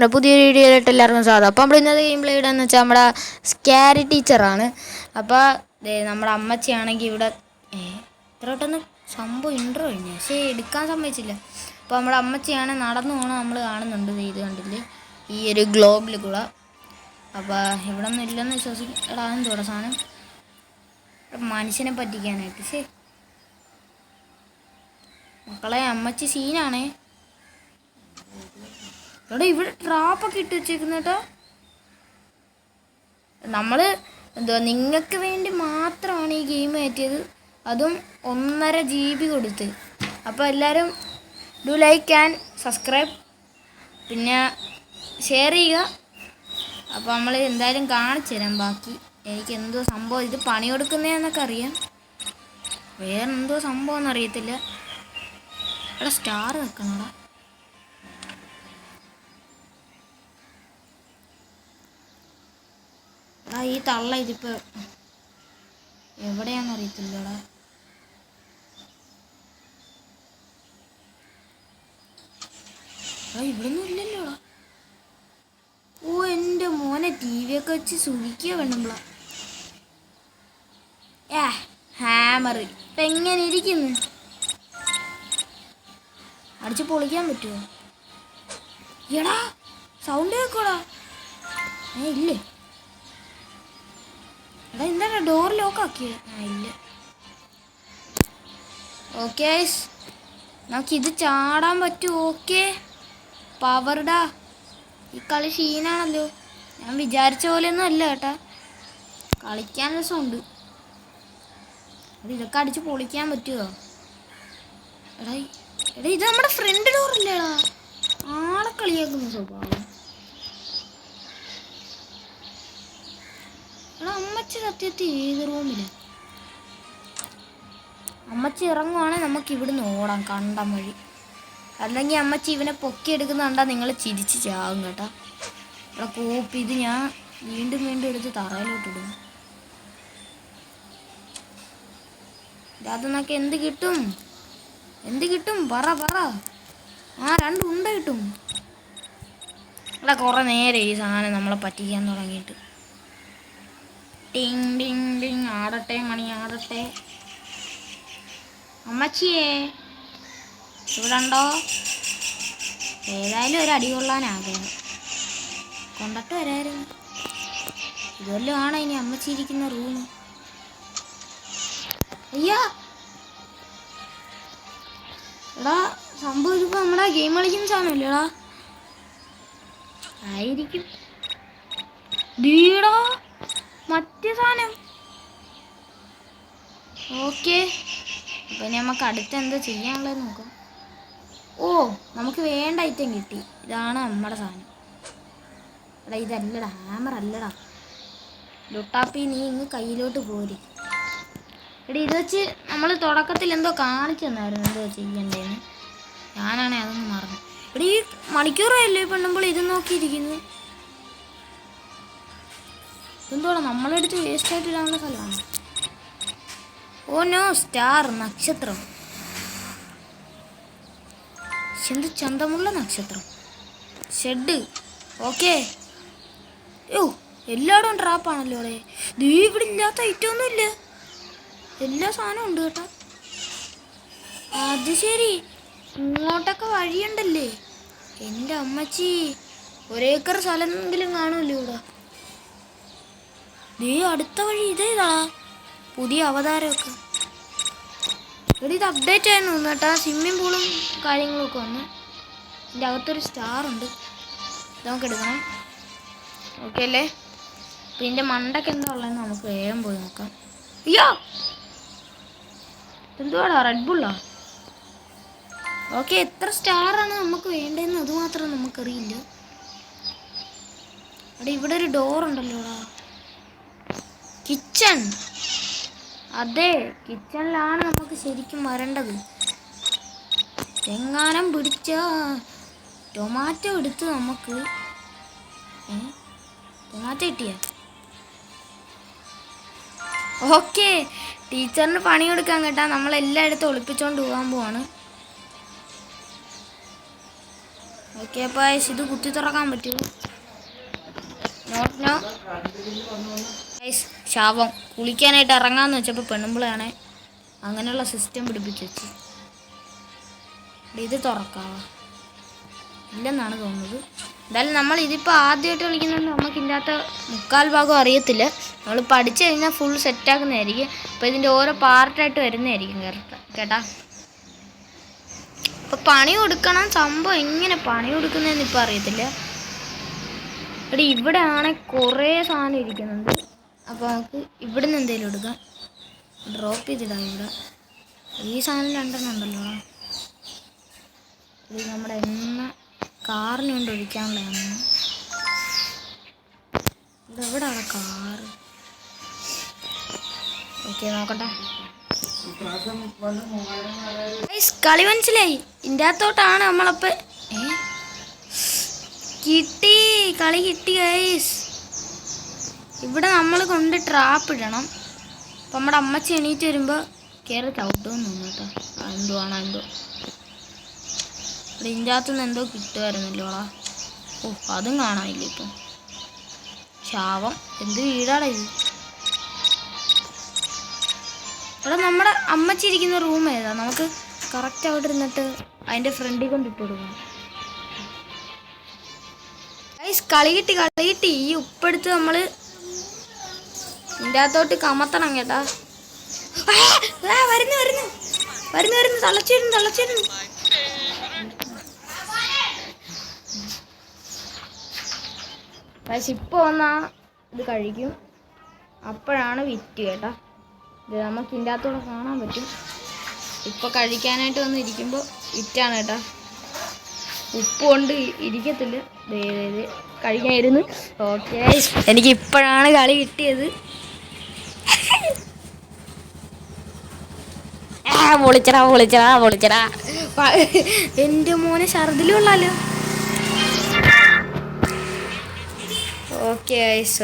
നമ്മുടെ പുതിയ വീഡിയോയിലായിട്ട് എല്ലാവർക്കും സ്വാഗതം. അപ്പോൾ നമ്മൾ ഇന്നത്തെ ഗെയിം പ്ലേ ഇടുകയെന്ന് വെച്ചാൽ നമ്മുടെ സ്കാരി ടീച്ചറാണ് അപ്പോൾ നമ്മുടെ അമ്മച്ചിയാണെങ്കിൽ ഇവിടെ ഇത്ര പെട്ടെന്ന് സംഭവം ഇൻട്രോ കഴിഞ്ഞു. പക്ഷേ എടുക്കാൻ സമ്മതിച്ചില്ല. അപ്പോൾ നമ്മുടെ അമ്മച്ചിയാണ് നടന്നു പോകണം നമ്മൾ കാണുന്നുണ്ട് ഇത് കണ്ടില്ലേ? ഈ ഒരു ഗ്ലോബിൽ കൂടെ അപ്പോൾ ഇവിടെ ഒന്നും ഇല്ലെന്ന് വിശ്വസിക്കും എടാ സാധനം? മനുഷ്യനെ പറ്റിക്കാനായിട്ട്. ശേ മക്കളെ അമ്മച്ചി സീനാണേ എടാ ഇവിടെ ട്രാപ്പൊക്കെ ഇട്ട് വെച്ചേക്കുന്ന കേട്ടോ. നമ്മൾ എന്തുവാ നിങ്ങൾക്ക് വേണ്ടി മാത്രമാണ് ഈ ഗെയിം കയറ്റിയത്. അതും ഒന്നര ജി ബി കൊടുത്ത്. അപ്പോൾ എല്ലാവരും ഡു ലൈക്ക് ആൻഡ് സബ്സ്ക്രൈബ് പിന്നെ ഷെയർ ചെയ്യുക. അപ്പോൾ നമ്മൾ എന്തായാലും കാണിച്ചു തരാം ബാക്കി. എനിക്ക് എന്തോ സംഭവം ഇത് പണി കൊടുക്കുന്നതെന്നൊക്കെ അറിയാം. വേറെ എന്തോ സംഭവം എന്നറിയത്തില്ല. അവിടെ സ്റ്റാർ വെക്കണോടാ. എടാ ഈ തള്ള ഇതിപ്പോ എവിടെയാന്ന് അറിയത്തില്ലടാ. എടാ ഇവിടൊന്നും ഇല്ലല്ലോടാ. ഓ എന്റെ മോനെ ടി വി ഒക്കെ വെച്ച് സുഖിക്കുക വേണമ്പള ഏ ഹാമർ. ഇപ്പൊ എങ്ങനെ ഇരിക്കുന്നു? അടിച്ച് പൊളിക്കാൻ പറ്റുമോ എടാ സൗണ്ട് കേക്കോടാ. ഏ ഇല്ലേ? എടാ എന്താണ് ഡോർ ലോക്ക് ആക്കിയത് ആ ഇല്ല. ഓക്കെ നമുക്ക് ഇത് ചാടാൻ പറ്റും ഓക്കെ പവർഡാ ഈ കളി ക്ഷീണാണല്ലോ. ഞാൻ വിചാരിച്ച പോലെയൊന്നും അല്ല കേട്ടാ. കളിക്കാൻ രസമുണ്ട്. അത് ഇതൊക്കെ അടിച്ച് പൊളിക്കാൻ പറ്റുമോ എടാ എടാ ഇത് നമ്മുടെ ഫ്രണ്ട് ഡോറില്ലേടാ ആളെ കളിയാക്കുന്ന സ്വഭാവം. അമ്മച്ചി സത്യത്തിൽ ഏത് റൂമിൽ? അമ്മച്ചി ഇറങ്ങുവാണെങ്കിൽ നമുക്ക് ഇവിടുന്ന് ഓടാം കണ്ട വഴി അല്ലെങ്കിൽ അമ്മച്ചി ഇവനെ പൊക്കിയെടുക്കുന്ന കണ്ടാൽ നിങ്ങൾ ചിരിച്ച് ചാകും കേട്ടാ. ഇവിടെ കോപ്പി ഇത് ഞാൻ വീണ്ടും വീണ്ടും എടുത്ത് തറയിലോട്ടിടും അതൊന്നൊക്കെ എന്ത് കിട്ടും? എന്ത് കിട്ടും? പറ പറ. ആ രണ്ട് ഉണ്ട കിട്ടും. ഇവിടെ കുറേ നേരം ഈ സാധനം നമ്മളെ പറ്റിക്കാൻ തുടങ്ങിയിട്ട്. ടിങ് ടിങ് ടിങ് ആടട്ടെ മണി ആടട്ടെ. അമ്മച്ചിയേ ഇവിടെ ഉണ്ടോ ഏതായാലും ഒരു അടി കൊള്ളാൻ ആഗ്രഹം കൊണ്ടിട്ട് വരായിരുന്നു. ഇതുവല്ലോ ആണ് ഇനി അമ്മച്ചി ഇരിക്കുന്ന റൂം അയ്യാ. എടാ സംഭവം ഇതിപ്പോ നമ്മുടെ ഗെയിം കളിക്കുന്ന സാധനമല്ലേടാ ആയിരിക്കും. ദീടാ മറ്റേ സാധനം. ഓക്കെ. അപ്പൊ നമുക്ക് അടുത്ത് എന്താ ചെയ്യാനുള്ളത് നോക്കാം. ഓ നമുക്ക് വേണ്ട ഐറ്റം കിട്ടി. ഇതാണ് നമ്മുടെ സാധനം. എടാ ഇതല്ലടാ ഹാമർ അല്ലടാ. ലുട്ടാപ്പി നീ ഇങ്ങ് കയ്യിലോട്ട് പോരി. എടാ ഇത് വെച്ച് നമ്മൾ തുടക്കത്തിൽ എന്തോ കാണിച്ചു തന്നായിരുന്നു എന്തോ ചെയ്യണ്ടേന്ന്. ഞാനാണെ അതൊന്നും മറന്നു. എടാ ഈ പെണ്ണുമ്പോൾ ഇത് നോക്കിയിരിക്കുന്നു. എന്തോടാ നമ്മളെടുത്ത് വേസ്റ്റ് ആയിട്ട് ഇടാനുള്ള സ്ഥലമാണ് ഓ നോ സ്റ്റാർ നക്ഷത്രം. എന്ത് ചന്തമുള്ള നക്ഷത്രം. ഷെഡ് ഓക്കെ യോ എല്ലായിടും ട്രാപ്പാണല്ലോ അവിടെ. ദീ ഇവിടെ ഇല്ലാത്ത ഐറ്റം ഒന്നും ഇല്ല. എല്ലാ സാധനവും ഉണ്ട് കേട്ടോ. അത് ശരി. ഇങ്ങോട്ടൊക്കെ വഴിയുണ്ടല്ലേ. എന്റെ അമ്മച്ചി ഒരേക്കർ സ്ഥലമെങ്കിലും കാണുമല്ലോ ഇവിടെ. ദേ അടുത്ത വഴി ഇതേതാ പുതിയ അവതാരമൊക്കെ. ഇവിടെ ഇത് അപ്ഡേറ്റ് ആയിരുന്നു കേട്ടോ. സ്വിമ്മിംഗ് പൂളും കാര്യങ്ങളും ഒക്കെ വന്നു. ഇതിന്റെ അകത്തൊരു സ്റ്റാർ ഉണ്ട്. നമുക്ക് എടുക്കണം. ഓക്കെ അല്ലേ? അപ്പം ഇതിന്റെ മണ്ടൊക്കെ എന്താ ഉള്ളതെന്ന് നമുക്ക് വേഗം പോയി നോക്കാം. അയ്യോ! എന്തുവാടാ റെഡ് ബുള്ളാ ഓക്കെ എത്ര സ്റ്റാറാണ് നമുക്ക് വേണ്ടതെന്ന് അതുമാത്രം നമുക്കറിയില്ല. അവിടെ ഇവിടെ ഒരു ഡോർ ഉണ്ടല്ലോടാ. കിച്ചൺ. അതെ കിച്ചണിലാണ് നമുക്ക് ശരിക്കും വരേണ്ടത്. എങ്ങാനം പിടിച്ച ടൊമാറ്റോ എടുത്ത് നമുക്ക്? ടൊമാറ്റോ കിട്ടിയ? ഓക്കെ ടീച്ചറിന് പണി കൊടുക്കാൻ കേട്ടാ. നമ്മൾ എല്ലായിടത്തും ഒളിപ്പിച്ചോണ്ട് പോകാൻ പോവാണ്. ഓക്കെ അപ്പോൾ ഇത് കുത്തി തുറക്കാൻ പറ്റുമോ? നോട്ട് നോ ഗൈസ് ശാപം. കുളിക്കാനായിട്ട് ഇറങ്ങാന്ന് വെച്ചപ്പോൾ പെണ്ണുമ്പിളാണ് അങ്ങനെയുള്ള സിസ്റ്റം പിടിപ്പിച്ച് വെച്ച്. ഇത് തുറക്കാവോ? ഇല്ലെന്നാണ് തോന്നുന്നത്. എന്തായാലും നമ്മൾ ഇതിപ്പോൾ ആദ്യമായിട്ട് കളിക്കുന്നുണ്ട് നമുക്ക് അകത്ത് മുക്കാൽ ഭാഗം അറിയത്തില്ല. നമ്മൾ പഠിച്ചു കഴിഞ്ഞാൽ ഫുൾ സെറ്റാക്കുന്നതായിരിക്കും അപ്പോൾ ഇതിന്റെ ഓരോ പാർട്ടായിട്ട് വരുന്നതായിരിക്കും കേട്ടോ? അപ്പോൾ പണി കൊടുക്കണം. സംഭവം എങ്ങനെ പണി കൊടുക്കുന്നതെന്ന് ഇപ്പോൾ അറിയത്തില്ല. ഇവിടെ ഇവിടെ ആണെങ്കിൽ കുറേ സാധനം ഇരിക്കുന്നുണ്ട്. അപ്പോൾ നമുക്ക് ഇവിടെ നിന്ന് എന്തെങ്കിലും എടുക്കാം. ഡ്രോപ്പ് ചെയ്തിടാം ഇവിടെ. ഈ സാധനം രണ്ടെണ്ണം ഉണ്ടല്ലോ. ഇത് നമ്മുടെ എണ്ണ കാറിന് കൊണ്ട് ഒഴിക്കാനുള്ള എണ്ണ. എവിടെയാണ് കാറ്? ഓക്കെ നോക്കട്ടെ. കളി മനസ്സിലായി. ഇതിന്റെ അകത്തോട്ടാണ് നമ്മളപ്പോൾ കിട്ടി. കളി കിട്ടി ഗൈസ് ഇവിടെ നമ്മൾ കൊണ്ട് ട്രാപ്പ് ഇടണം. അപ്പം നമ്മുടെ അമ്മച്ചി എണീറ്റ് വരുമ്പോൾ കയറി ചവിട്ടുമെന്ന് തോന്നുന്നു കേട്ടോ. എന്തോ ആണോ എന്തോ. ഇതിന്റെ എന്തോ കിട്ടുമായിരുന്നല്ലോടാ ഓ അതും കാണാനില്ല ഇപ്പം. ശാവം എന്ത് വീടാടാ ഇത്? ഇവിടെ നമ്മുടെ അമ്മച്ചി ഇരിക്കുന്ന റൂം ഏതാ? നമുക്ക് കറക്റ്റ് അവിടെ ഇരുന്നിട്ട് അതിന്റെ ഫ്രണ്ടിൽ കൊണ്ടിട്ട് കൊടുക്കണം കളി കിട്ടി കളി കിട്ടി. ഈ ഉപ്പെടുത്ത് നമ്മൾ ഇതിന്റെ അകത്തോട്ട് കമത്തണം കേട്ടാ. വരുന്നു വരുന്നു. വരുന്നു വരുന്നു. തളച്ചിരുന്നു തളച്ചിരുന്നു. പക്ഷെ ഇപ്പോൾ വന്നാ ഇത് കഴിക്കും. അപ്പോഴാണ് വിറ്റ് കേട്ടാ. ഇത് നമുക്ക് ഇതിന്റെ അകത്തൂടെ കാണാൻ പറ്റും. ഇപ്പൊ കഴിക്കാനായിട്ട് വന്ന് ഇരിക്കുമ്പോൾ വിറ്റാണ് കേട്ടാ. ഉപ്പ് കൊണ്ട് ഇരിക്കത്തില്ല ദേ. കഴിക്കായിരുന്നു. ഓക്കെ എനിക്ക് ഇപ്പോഴാണ് കളി കിട്ടിയത്. പൊളിച്ചടാ പൊളിച്ചടാ പൊളിച്ചടാ. എന്റെ എന്റെ മോനെ ഛർദിലുള്ളല്ലോ ഓക്കെ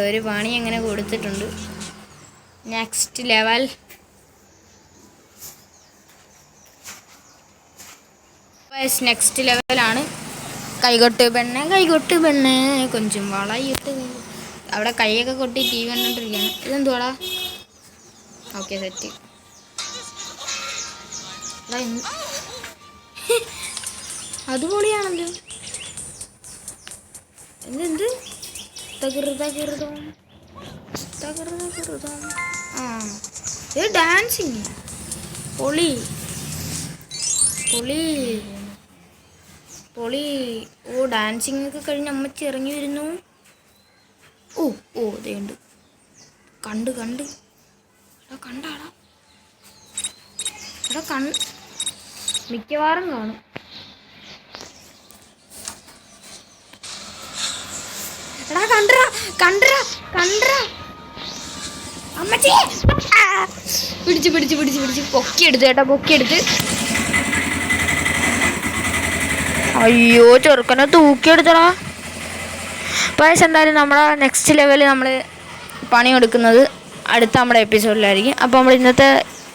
ഒരു പണി അങ്ങനെ കൊടുത്തിട്ടുണ്ട്. നെക്സ്റ്റ് ലെവൽ നെക്സ്റ്റ് ലെവലാണ് കൈകൊട്ട് പെണ്ണെ കൈകൊട്ട് പെണ്ണെ കൊഞ്ചും വളയിട്ട്. അവിടെ കൈയൊക്കെ കൊട്ടി ടി വി കണ്ടോണ്ടിരിക്കുകയാണ് ഇതെന്തുവാടാ? Okay set. അതുപൊളിയാണല്ലോ. എന്തെന്ത്? തകൃ തകൃതം തകൃ തകൃതം ആ. ഇത് ഡാൻസിങ്. പൊളി. പൊളി. പൊളി. ഓ ഡാൻസിങ് ഒക്കെ കഴിഞ്ഞ് അമ്മച്ചി ഇറങ്ങി വരുന്നു. ഓ ഓ അതെയുണ്ട് കണ്ട് കണ്ട്. എടാ കണ്ടാടാ. എടാ കണ് മിക്കവാറും കാണും. എടാ കണ്ടറ കണ്ടറ കണ്ടറ അമ്മച്ചി! പിടിച്ച് പിടിച്ച് പിടിച്ച് പിടിച്ച് പൊക്കിയെടുത്ത് കേട്ടോ പൊക്കിയെടുത്ത്. അയ്യോ ചെറുക്കനെ തൂക്കിയെടുത്തടാ. പക്ഷേ എന്തായാലും നമ്മുടെ നെക്സ്റ്റ് ലെവലിൽ നമ്മൾ പണി കൊടുക്കുന്നത് അടുത്ത നമ്മുടെ എപ്പിസോഡിലായിരിക്കും അപ്പോൾ നമ്മൾ ഇന്നത്തെ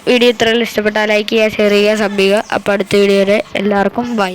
വീഡിയോ ഇത്രയും ഇഷ്ടപ്പെട്ടാൽ ലൈക്ക് ചെയ്യുക ഷെയർ ചെയ്യുക സബ് ചെയ്യുക. അപ്പോൾ അടുത്ത വീഡിയോ വരെ എല്ലാവർക്കും ബൈ